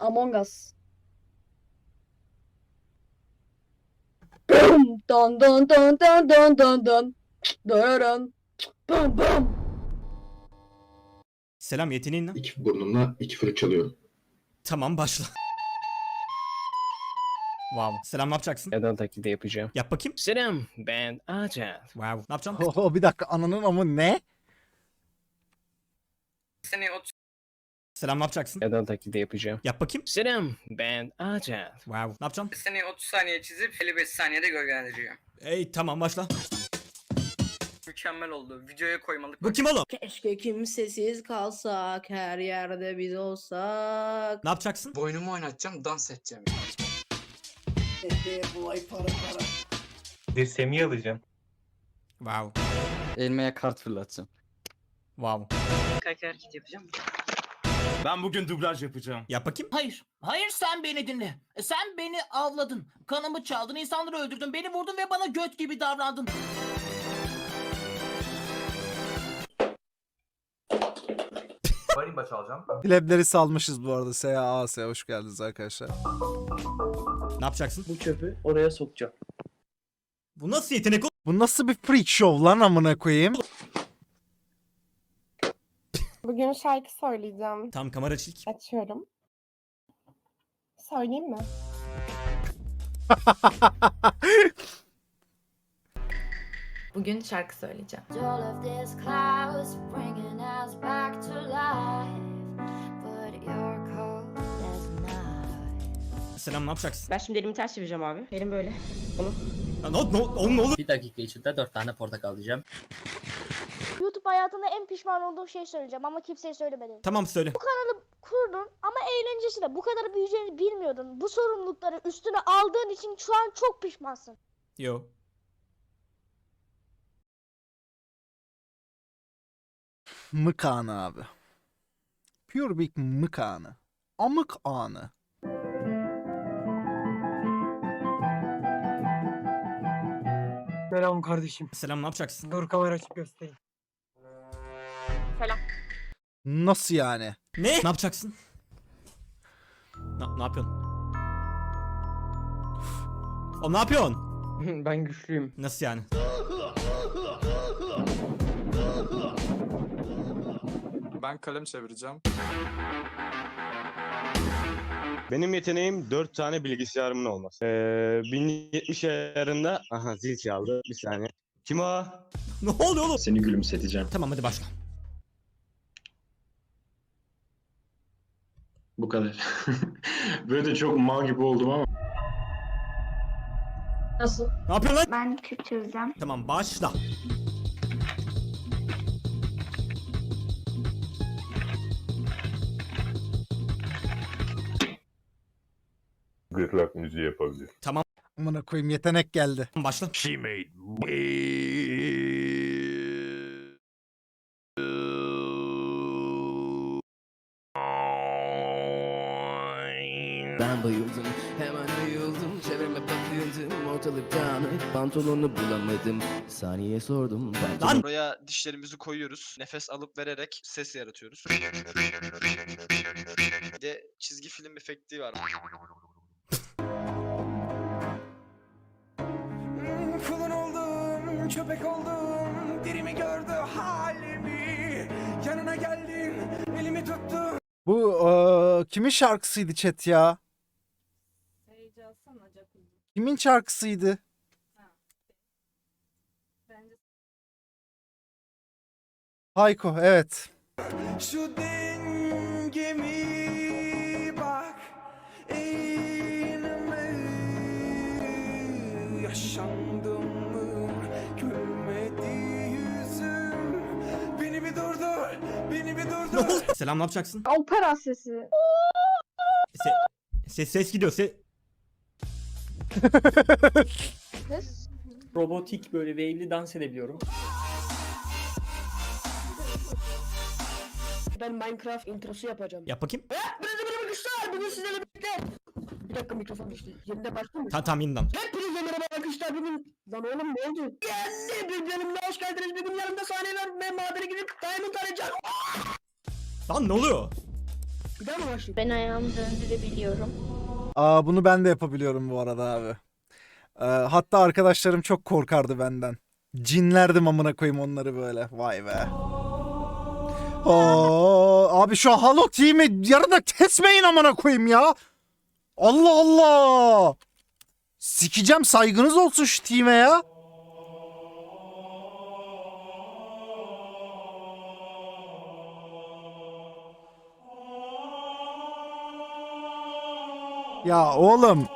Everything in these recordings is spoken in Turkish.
Among Us. Bum, Don don don don don don don. Dararan. Bum bum. Selam yeteneğin ne? İki burnumla iki flüt çalıyorum. Tamam başla. Wow. Selam ne yapacaksın? Neden taklidi yapacağım? Yap bakayım. Selam ben Acat. Wow. Ne yapacaksın? Oho bir dakika ananın amı ne? Seni 30 Selam ne yapacaksın? Neden taklidi yapacağım? Yap bakayım. Selam ben Acat. Wow. Ne yapacaksın? seni 30 saniye çizip 55 saniyede gölgelendiriyor. Ey tamam başla. Mükemmel oldu. Videoya koymalık. Bu kim oğlum? Keşke kimsesiz kalsak, her yerde biz olsak. Ne yapacaksın? Boynumu oynatacağım, dans edeceğim. Semih alacağım. Wow. Elmeye kart fırlatacağım. Wow. Kaç hareket yapacağım. Ben bugün dublaj yapacağım. Yap bakayım. Hayır. Hayır sen beni dinle. Sen beni avladın. Kanımı çaldın, insanları öldürdün, beni vurdun ve bana göt gibi davrandın. Marimba çalacağım. Plebleri salmışız bu arada. S.A.A.S. hoş geldiniz arkadaşlar. Ne yapacaksın? Bu çöpü oraya sokacağım. Bu nasıl yetenek oğlum? Bu nasıl bir freak show lan amına koyayım? Bugün şarkı söyleyeceğim. Tam kamera çilik. Açıyorum. Söyleyeyim mi? Bugün şarkı söyleyeceğim. Selam ne yapacaksın? Ben şimdi elimi ters çevireceğim abi. Elim böyle. Ya, ne, ne, oğlum ne olur? Bir dakika içinde 4 tane portakal diyeceğim. YouTube hayatında en pişman olduğum şey söyleyeceğim ama kimseye söylemedim. Tamam söyle. Kurdun ama eğlencesi de bu kadar büyüyeceğini bilmiyordun. Bu sorumlulukları üstüne aldığın için şu an çok pişmansın. Yo. Mık anı abi. Pure Big mık anı. Amık anı. Selam kardeşim. Selam ne yapacaksın? Dur kamera açıp göstereyim. Nasıl yani? Ne? Ne yapacaksın? Ne, ne yapıyorsun? O ne yapıyorsun? ben güçlüyüm. Nasıl yani? Ben kalem çevireceğim. Benim yeteneğim 4 tane bilgisayarımın olması. Ee, 1070 ayarında... Aha zil çaldı. Bir saniye. Kim o? Ne oluyor oğlum? Seni gülümseteceğim. Tamam hadi başla. Bu kadar. Böyle de çok mal gibi oldum ama. Nasıl? Ne yapıyorsun lan? Ben çözeceğim. Tamam başla. Gırtlak müziği yapabilir. Amına koyayım yetenek geldi. Başla. She made Ben bayıldım hemen ayıldım çevreme bakıyordum ortalık dağınık pantolonu bulamadım saniye sordum Lan! Buraya dişlerimizi koyuyoruz. Nefes alıp vererek ses yaratıyoruz. Bir de çizgi film efekti var. Kulun oldum, köpek oldum, dirimi gördü halimi. Yanına geldim, elimi tuttu. Bu eee, kimin şarkısıydı chat ya? Kimin şarkısıydı? Hayko evet. Şu dengemi bak, eğilme. Yaşandım mı, gülmedi yüzüm. Beni bir durdur, beni bir durdur. Selam ne yapacaksın? Opera sesi. Se ses ses gidiyor. Se Robotik böyle wave'li dans edebiliyorum. Ben Minecraft introsu yapacağım. yap bakayım. Hepinize merhaba arkadaşlar. Bugün sizlerle birlikte. Bir dakika mikrofon düştü. Yeniden başlayayım mı? Tamam tamam yeniden. Hepinize merhaba arkadaşlar. Bugün... Lan oğlum ne oldu? Geldi. Bir bölümde hoş geldiniz. Bugün yanımda sahneler ve madene gidip Diamond arayacağız. Lan ne oluyor? Bir daha mı başlayayım? Ben ayağımı döndürebiliyorum. Aa bunu ben de yapabiliyorum bu arada abi. Ee, hatta arkadaşlarım çok korkardı benden. Cinlerdim amına koyayım onları böyle. Vay be. Oo, abi şu Halo Team'i yarıda kesmeyin amına koyayım ya. Allah Allah. Sikeceğim saygınız olsun şu team'e ya. Ya oğlum.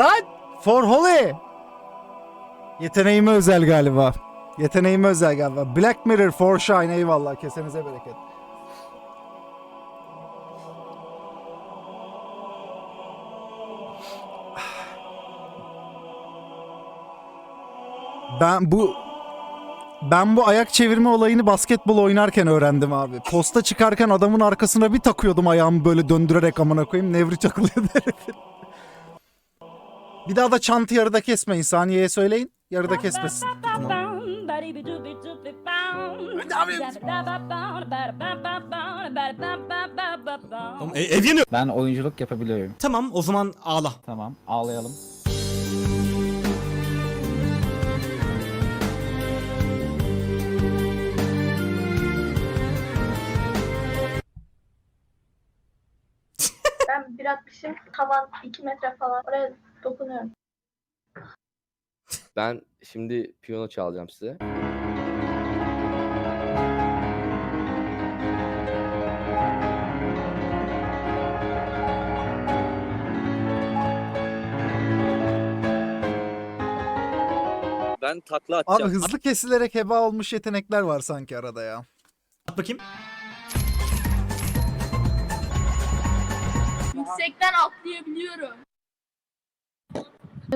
Lan! For Holy! Yeteneğime özel galiba. Yeteneğime özel galiba. Black Mirror for Shine eyvallah. Kesenize bereket. Ben bu ben bu ayak çevirme olayını basketbol oynarken öğrendim abi. Posta çıkarken adamın arkasına bir takıyordum ayağımı böyle döndürerek amına koyayım. Nevri takılıyordu herifin. Bir daha da çantı yarıda kesmeyin. Saniyeye söyleyin. Yarıda kesmesin. Tamam, e- ev yanıyor. Ben oyunculuk yapabiliyorum. Tamam o zaman ağla. Tamam ağlayalım. Ben 1.60'ım. Tavan 2 metre falan. Oraya dokunuyorum. Ben şimdi piyano çalacağım size. Ben takla Abi hızlı kesilerek heba olmuş yetenekler var sanki arada ya. At bakayım. Yüksekten atlayabiliyorum.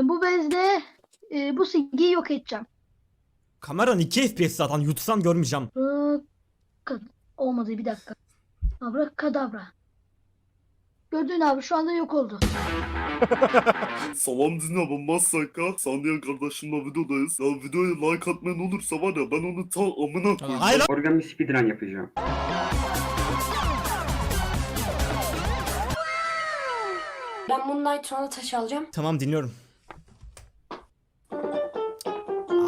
Bu bezde e, bu silgiyi yok edeceğim. Kameran 2 FPS zaten yutsam görmeyeceğim. Bırak- Olmadı bir dakika. Abrakadabra. Gördün abi şu anda yok oldu. Salam dinle Masaka. Sandiyan kardeşimle videodayız. Ya videoya like atmayan olursa var ya ben onu ta amına koyayım. Hayır lan. Organ bir speedrun yapacağım. Ben Moonlight sonra taş alacağım. Tamam dinliyorum.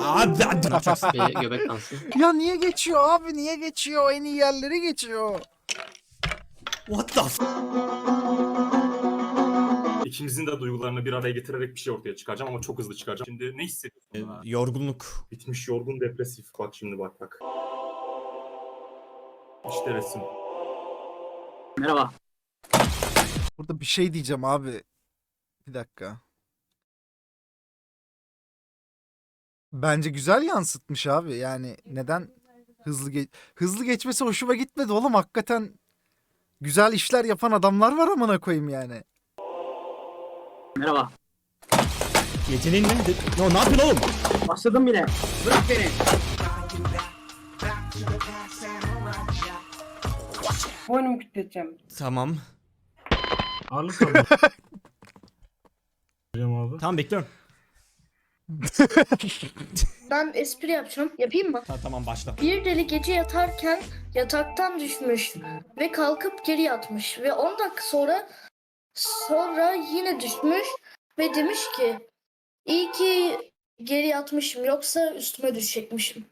Abi hadi yapacaksın. göbek dansı. Ya niye geçiyor abi niye geçiyor? En iyi yerleri geçiyor. What the f- İkimizin de duygularını bir araya getirerek bir şey ortaya çıkaracağım ama çok hızlı çıkaracağım. Şimdi ne hissediyorsun? Ee, Yorgunluk. Bitmiş yorgun depresif. Bak şimdi bak bak. İşte resim. Merhaba. Burada bir şey diyeceğim abi. Bir dakika. Bence güzel yansıtmış abi. Yani neden hızlı ge- hızlı geçmesi hoşuma gitmedi oğlum. Hakikaten güzel işler yapan adamlar var amına koyayım yani. Merhaba. Yeteneğin ne? No, ne yapıyorsun oğlum? Başladım bile. Bırak beni. Boynumu kütleteceğim. Tamam. Ağırlık abi. abi. Tamam bekliyorum. Ben espri yapacağım. Yapayım mı? Ta- tamam başla. Bir deli gece yatarken yataktan düşmüş ve kalkıp geri yatmış ve 10 dakika sonra sonra yine düşmüş ve demiş ki iyi ki geri yatmışım yoksa üstüme düşecekmişim.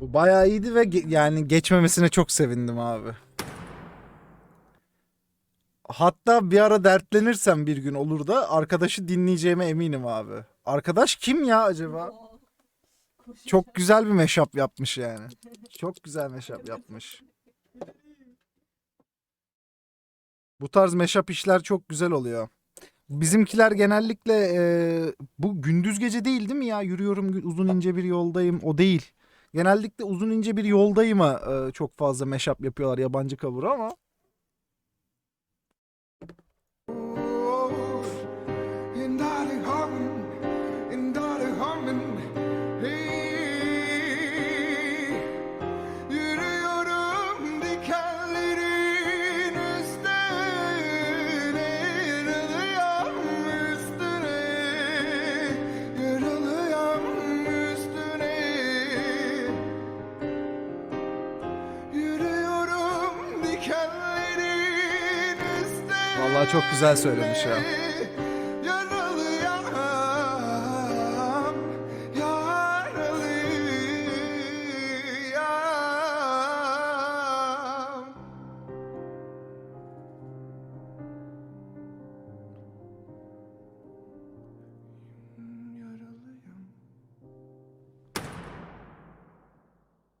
Bu bayağı iyiydi ve ge- yani geçmemesine çok sevindim abi. Hatta bir ara dertlenirsem bir gün olur da arkadaşı dinleyeceğime eminim abi. Arkadaş kim ya acaba? Çok güzel bir meşap yapmış yani. Çok güzel meşap yapmış. Bu tarz meşap işler çok güzel oluyor. Bizimkiler genellikle e, bu gündüz gece değil değil mi ya? Yürüyorum uzun ince bir yoldayım. O değil. Genellikle uzun ince bir yoldayım'a e, çok fazla meşap yapıyorlar yabancı cover'ı ama. Çok güzel söylemiş ya.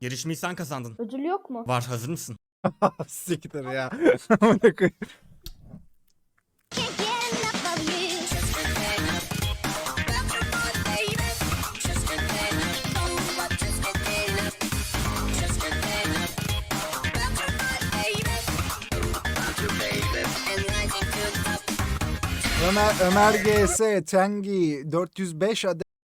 Yarışmayı sen kazandın. Ödül yok mu? Var hazır mısın? Siktir ya. Ömer, Ömer GS, Tengi 405 adet